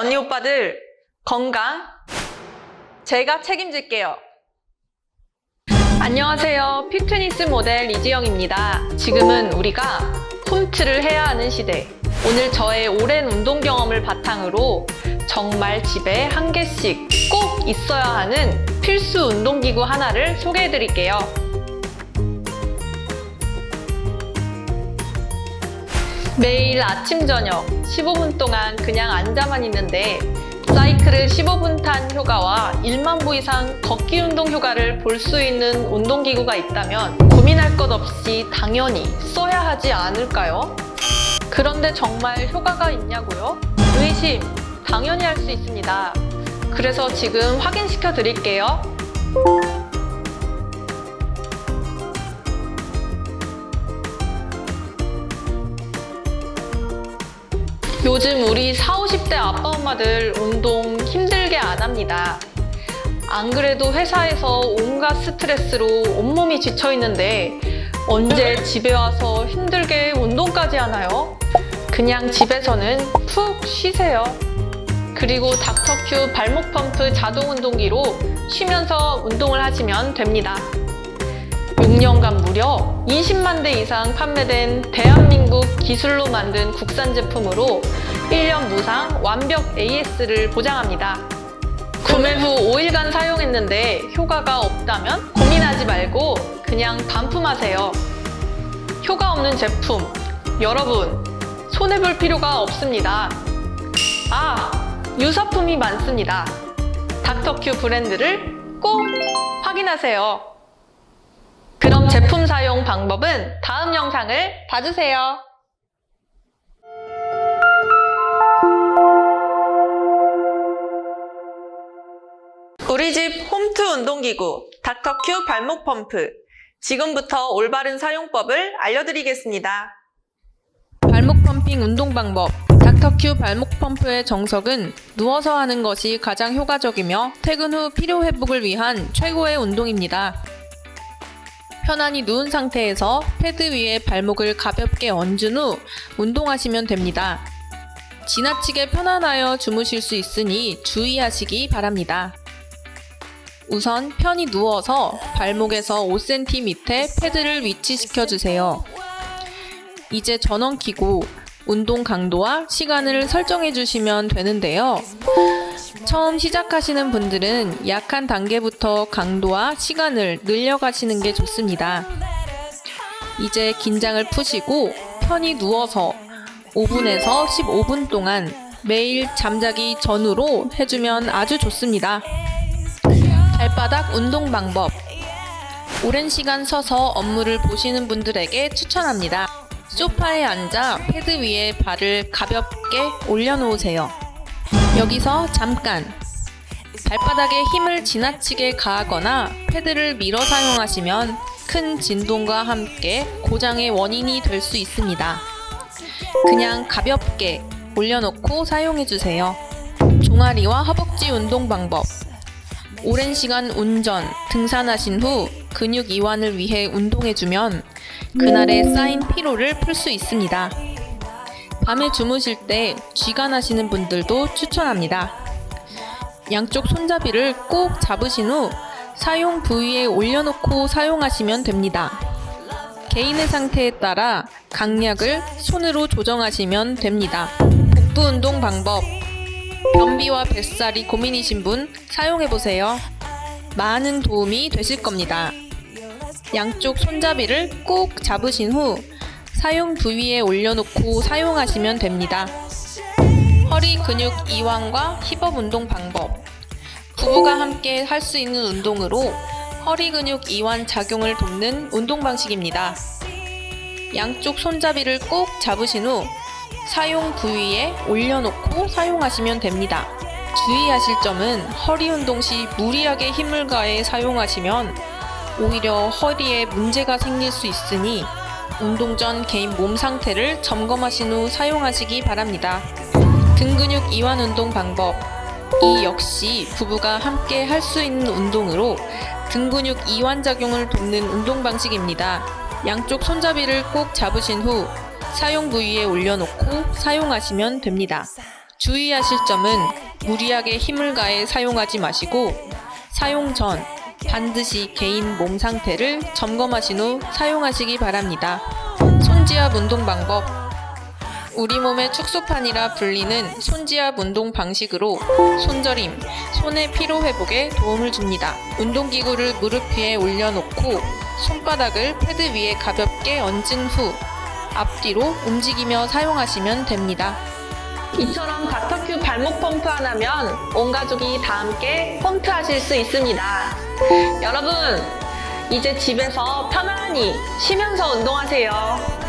언니 오빠들 건강 제가 책임질게요. 안녕하세요. 픽트니스 모델 이지영입니다. 지금은 우리가 홈트를 해야 하는 시대. 오늘 저의 오랜 운동 경험을 바탕으로 정말 집에 한 개씩 꼭 있어야 하는 필수 운동기구 하나를 소개해 드릴게요. 매일 아침 저녁 15분 동안 그냥 앉아만 있는데 사이클을 15분 탄 효과와 1만 보 이상 걷기 운동 효과를 볼 수 있는 운동기구가 있다면 고민할 것 없이 당연히 써야 하지 않을까요? 그런데 정말 효과가 있냐고요? 의심 당연히 할 수 있습니다. 그래서 지금 확인시켜 드릴게요. 요즘 우리 40, 50대 아빠 엄마들 운동 힘들게 안 합니다. 안 그래도 회사에서 온갖 스트레스로 온몸이 지쳐 있는데 언제 집에 와서 힘들게 운동까지 하나요? 그냥 집에서는 푹 쉬세요. 그리고 닥터큐 발목 펌프 자동 운동기로 쉬면서 운동을 하시면 됩니다. 6년간 무려 20만 대 이상 판매된 대한민국 기술로 만든 국산 제품으로 1년 무상 완벽 AS를 보장합니다. 구매 후 5일간 사용했는데 효과가 없다면 고민하지 말고 그냥 반품하세요. 효과 없는 제품, 여러분, 손해볼 필요가 없습니다. 아, 유사품이 많습니다. 닥터큐 브랜드를 꼭 확인하세요. 그럼 제품 사용 방법은 다음 영상을 봐주세요. 우리 집 홈트 운동기구 닥터큐 발목 펌프. 지금부터 올바른 사용법을 알려드리겠습니다. 발목 펌핑 운동 방법. 닥터큐 발목 펌프의 정석은 누워서 하는 것이 가장 효과적이며 퇴근 후 피로 회복을 위한 최고의 운동입니다. 편안히 누운 상태에서 패드 위에 발목을 가볍게 얹은 후 운동하시면 됩니다. 지나치게 편안하여 주무실 수 있으니 주의하시기 바랍니다. 우선 편히 누워서 발목에서 5cm 밑에 패드를 위치시켜 주세요. 이제 전원 키고 운동 강도와 시간을 설정해 주시면 되는데요. 처음 시작하시는 분들은 약한 단계부터 강도와 시간을 늘려가시는 게 좋습니다. 이제 긴장을 푸시고 편히 누워서 5분에서 15분 동안 매일 잠자기 전후로 해주면 아주 좋습니다. 발바닥 운동 방법. 오랜 시간 서서 업무를 보시는 분들에게 추천합니다. 소파에 앉아 패드 위에 발을 가볍게 올려놓으세요. 여기서 잠깐 발바닥에 힘을 지나치게 가하거나 패드를 밀어 사용하시면 큰 진동과 함께 고장의 원인이 될 수 있습니다. 그냥 가볍게 올려놓고 사용해주세요. 종아리와 허벅지 운동 방법. 오랜 시간 운전, 등산하신 후 근육 이완을 위해 운동해주면 그날의 쌓인 피로를 풀 수 있습니다. 밤에 주무실 때 쥐간하시는 분들도 추천합니다. 양쪽 손잡이를 꼭 잡으신 후 사용 부위에 올려놓고 사용하시면 됩니다. 개인의 상태에 따라 강약을 손으로 조정하시면 됩니다. 복부 운동 방법. 변비와 뱃살이 고민이신 분 사용해보세요. 많은 도움이 되실 겁니다. 양쪽 손잡이를 꼭 잡으신 후 사용 부위에 올려놓고 사용하시면 됩니다. 허리 근육 이완과 힙업 운동 방법. 부부가 함께 할 수 있는 운동으로 허리 근육 이완 작용을 돕는 운동 방식입니다. 양쪽 손잡이를 꼭 잡으신 후 사용 부위에 올려놓고 사용하시면 됩니다. 주의하실 점은 허리 운동 시 무리하게 힘을 가해 사용하시면 오히려 허리에 문제가 생길 수 있으니 운동 전 개인 몸 상태를 점검하신 후 사용하시기 바랍니다. 등 근육 이완 운동 방법. 이 역시 부부가 함께 할 수 있는 운동으로 등 근육 이완 작용을 돕는 운동 방식입니다. 양쪽 손잡이를 꼭 잡으신 후 사용 부위에 올려놓고 사용하시면 됩니다. 주의하실 점은 무리하게 힘을 가해 사용하지 마시고 사용 전 반드시 개인 몸 상태를 점검하신 후 사용하시기 바랍니다. 손지압 운동 방법 우리 몸의 축소판이라 불리는 손지압 운동 방식으로 손저림, 손의 피로 회복에 도움을 줍니다. 운동기구를 무릎 위에 올려놓고 손바닥을 패드 위에 가볍게 얹은 후 앞뒤로 움직이며 사용하시면 됩니다. 이처럼 닥터큐 발목 펌프 하나면 온 가족이 다 함께 펌프 하실 수 있습니다. 여러분, 이제 집에서 편안히 쉬면서 운동하세요.